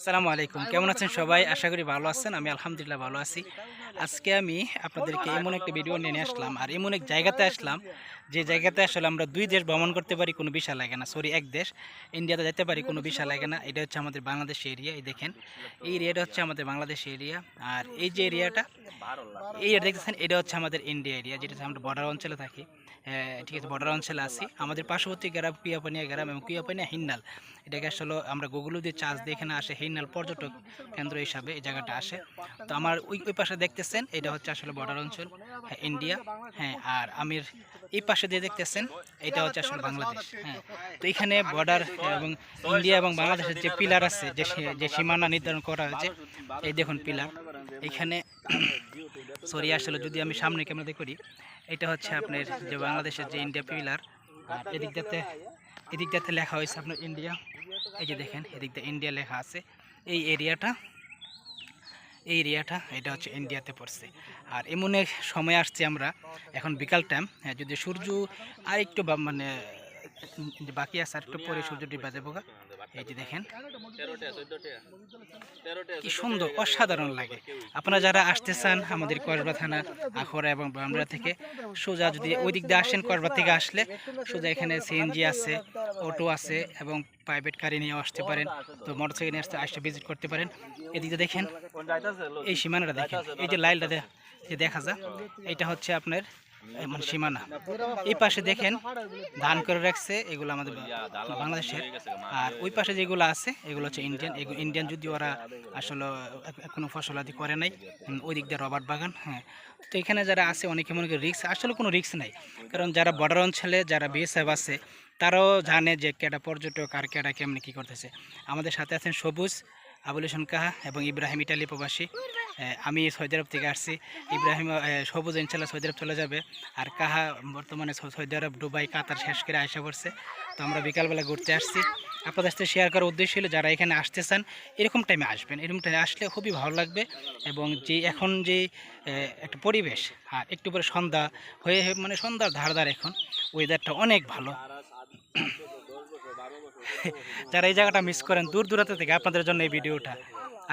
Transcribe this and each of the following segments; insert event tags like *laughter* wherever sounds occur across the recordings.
আসসালামু আলাইকুম। কেমন আছেন সবাই? আশা করি ভালো আছেন। আমি আলহামদুলিল্লাহ ভালো আছি। আজকে আমি আপনাদেরকে এমন একটা ভিডিও নিয়ে আসলাম। আর এমন এক জায়গাতে আসলাম যে জায়গাতে আসলে আমরা দুই দেশ ভ্রমণ করতে পারি কোনো বিষয় লাগে না। সরি এক দেশ। ইন্ডিয়াতে যেতে পারি কোনো বিষয় লাগে না। এটা হচ্ছে আমাদের বাংলাদেশ এরিয়া এই দেখেন। এই এরিয়াটা হচ্ছে আমাদের বাংলাদেশ এরিয়া আর এই যে এরিয়াটা এই এরিয়া দেখতেছেন এটা হচ্ছে আমাদের ইন্ডিয়া এরিয়া যেটা আমরা বর্ডার অঞ্চলে থাকি। আহ, ঠিক আছে বর্ডার অঞ্চলে আছি। আমাদের পার্শ্ববর্তী গ্রাম কুয়াপানিয়া গ্রাম এবং কুয়াপানিয়া হিন্নাল। এটাকে আসলে আমরা গুগলও দিয়ে চার্জ দিয়ে এখানে আসে হিন্নাল পর্যটক কেন্দ্র হিসাবে এই জায়গাটা আসে। তো আমার ওই ওই পাশে দেখতেছেন, এটা হচ্ছে আসলে বর্ডার অঞ্চল হ্যাঁ ইন্ডিয়া হ্যাঁ আর আমির এই পাশে দিয়ে দেখতেছেন, এটা হচ্ছে আসলে বাংলাদেশ হ্যাঁ। তো এখানে বর্ডার এবং ইন্ডিয়া এবং বাংলাদেশের যে পিলার আছে, যে যে সীমানা নির্ধারণ করা হয়েছে, এই দেখুন পিলার এখানে *coughs* সরি আসলে যদি আমি সামনে ক্যামেরাতে করি, এটা হচ্ছে আপনার যে বাংলাদেশের যে ইন্ডিয়া পিলার এদিকটাতে এদিকটাতে লেখা হয়েছে আপনার ইন্ডিয়া এই যে দেখেন এদিকটা ইন্ডিয়া লেখা আছে। এই এরিয়াটা এই এরিয়াটা এটা হচ্ছে ইন্ডিয়াতে পড়ছে। আর এমন এক সময় আসছে আমরা এখন বিকাল টাইম হ্যাঁ যদি সূর্য আর একটু মানে বাকি আছে আর একটু পরে সূর্য ডিবা যাব এই যে দেখেন। কি সুন্দর অসাধারণ লাগে। আপনারা যারা আসতে চান আমাদের কসবা থানা আখড়া এবং বামরা থেকে সোজা যদি ওই দিক দিয়ে আসেন কসবা থেকে আসলে সোজা এখানে সিএনজি আছে অটো আছে এবং প্রাইভেট গাড়ি নিয়ে আসতে পারেন। তো মোটরসাইকেল নিয়ে আসতে আসতে ভিজিট করতে পারেন। এদিকে দেখেন এই সীমানাটা দেখেন। এই যে লাইনটা দে- যে দেখা যায় এটা হচ্ছে আপনার মানে সীমানা। এই পাশে দেখেন ধান করে রাখছে এগুলো আমাদের বাংলাদেশের আর ওই পাশে যেগুলো আছে এগুলো হচ্ছে ইন্ডিয়ান ইন্ডিয়ান যদি ওরা আসলে এ- কোনো ফসলাদি করে নাই ওই দিক দিয়ে রবার্ট বাগান হ্যাঁ। তো এখানে যারা আছে অনেকে মনে করি রিক্স আসলে কোনো রিক্স নাই। কারণ যারা বর্ডার অঞ্চলে যারা বিএসএফ আছে তারাও জানে যে কেটা পর্যটক আর কেটা কেমনি কী করতেছে। আমাদের সাথে আছেন সবুজ আবুল হোসেন কাহা এবং ইব্রাহিম ইটালি প্রবাসী। আমি সৌদি আরব থেকে আসছি। ইব্রাহিম সবুজ ইনশাল্লাহ সৌদি আরব চলে যাবে। আর কাহা বর্তমানে সৌদি আরব, দুবাই, কাতার শেষ করে আসা পড়ছে। তো আমরা বিকালবেলা ঘুরতে আসছি। আপনাদের সাথে শেয়ার করার উদ্দেশ্য হলো যারা এখানে আসতে চান এরকম টাইমে আসবেন। এরকম টাইমে আসলে খুবই ভালো লাগবে। এবং যে এখন যে একটা পরিবেশ, আর একটু পরে সন্ধ্যা হয়ে, হয়ে- মানে সন্ধ্যার ধার ধার এখন ওয়েদারটা অনেক ভালো। যারা এই জায়গাটা মিস করেন দূর দূরান্ত থেকে আপনাদের জন্য এই ভিডিওটা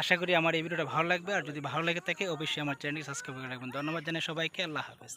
আশা করি আমার এই ভিডিওটা ভালো লাগবে। আর যদি ভালো লাগে থাকে, অবশ্যই আমার চ্যানেলটি সাবস্ক্রাইব করে রাখবেন। ধন্যবাদ জানাই সবাইকে। আল্লাহ হাফেজ।